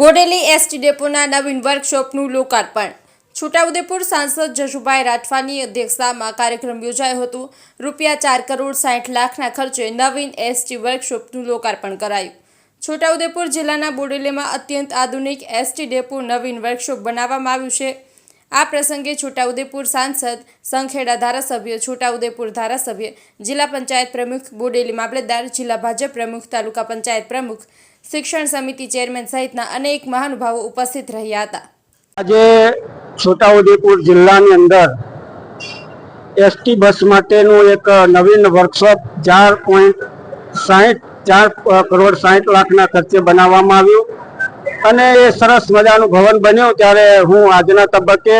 Bodeli ST ડેપોના નવીન વર્કશોપનું લોકાર્પણ. છોટાઉદેપુર સાંસદ જશુભાઈ રાઠવાની અધ્યક્ષતામાં કાર્યક્રમ યોજાયો હતો. રૂપિયા ચાર કરોડ સાઠ લાખના ખર્ચે નવીન એસટી વર્કશોપનું લોકાર્પણ કરાયું. છોટાઉદેપુર જિલ્લાના બોડેલીમાં અત્યંત આધુનિક એસટી ડેપો નવીન વર્કશોપ બનાવવામાં આવ્યું છે. આ પ્રસંગે છોટાઉદેપુર સાંસદ સંખેડા ધારાસભ્ય, છોટાઉદેપુર ધારાસભ્ય, જિલ્લા પંચાયત પ્રમુખ, બોડેલી મામલતદાર જિલ્લા ભાજપ પ્રમુખ, તાલુકા પંચાયત પ્રમુખ, શિક્ષણ સમિતિ ચેરમેન સહિતના અનેક મહાનુભાવો ઉપસ્થિત રહ્યા હતા. આજે છોટાઉદેપુર જિલ્લાની અંદર એસટી બસ માટેનું એક નવીન વર્કશોપ ચાર પોઈન્ટ સાહીઠ, ચાર કરોડ સાહીઠ લાખના ખર્ચે બનાવવામાં આવ્યું. અને એ સરસ મજાનું ભવન બન્યું ત્યારે હું આજના તબક્કે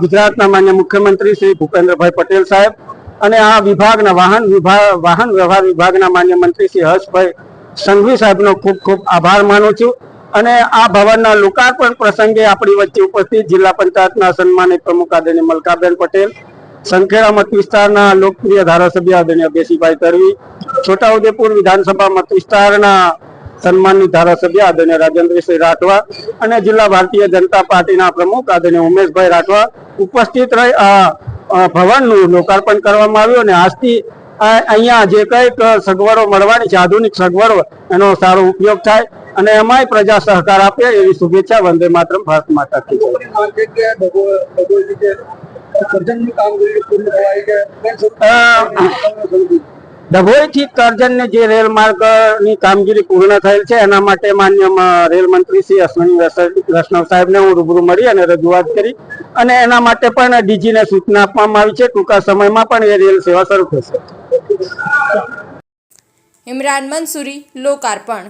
ગુજરાતના માન્ય મુખ્યમંત્રી શ્રી ભૂપેન્દ્રભાઈ પટેલ સાહેબ અને આ વિભાગના વાહન વિભાગ વાહન વ્યવહાર વિભાગના માન્ય મંત્રી શ્રી હર્ષભાઈ સંઘવી સાહેબનો ખૂબ ખૂબ આભાર માનું છું. અને આ ભવનના લોકાર્પણ પ્રસંગે આપણી વચ્ચે ઉપસ્થિત જિલ્લા પંચાયતના સન્માનિત પ્રમુખ આદરણીય મલકાબેન પટેલ, સંખેડા મત વિસ્તારના લોકપ્રિય ધારાસભ્ય આદરણીય બેસીભાઈ તરવી, છોટાઉદેપુર વિધાનસભા મત વિસ્તારના સન્માનિત ધારાસભ્ય આદરણીય રાજેન્દ્રસિંહ રાઠવા અને જિલ્લા ભારતીય જનતા પાર્ટીના પ્રમુખ આદરણીય ઉમેશભાઈ રાઠવા ઉપસ્થિત રહી આ ભવનનું લોકાર્પણ કરવામાં આવ્યું અને આજથી અહીંયા જે કંઈક સગવડો મળવાની છે, આધુનિક સગવડો, એનો સારો ઉપયોગ થાય અને એમાંય પ્રજા સહકાર આપે એવી શુભેચ્છા વંદે માત્ર ભારત માતા કી જય. માંગ છે કે ડભો ડભોઈ રીતે સર્જનની કામગીરી પૂર્ણ થવાય કે ડભોઈ થી કરજણ ને જે રેલ માર્ગની કામગીરી પૂર્ણ થયેલ છે, એના માટે માન્ય રેલ મંત્રી શ્રી અશ્વિની વૈષ્ણવ સાહેબને હું રૂબરૂ મળી અને રજૂઆત કરી અને એના માટે પણ ડીજીને સૂચના આપવામાં આવી છે ટૂંકા સમયમાં પણ એ રેલ સેવા શરૂ થશે ઇમરાન મંસૂરી, લોકાર્પણ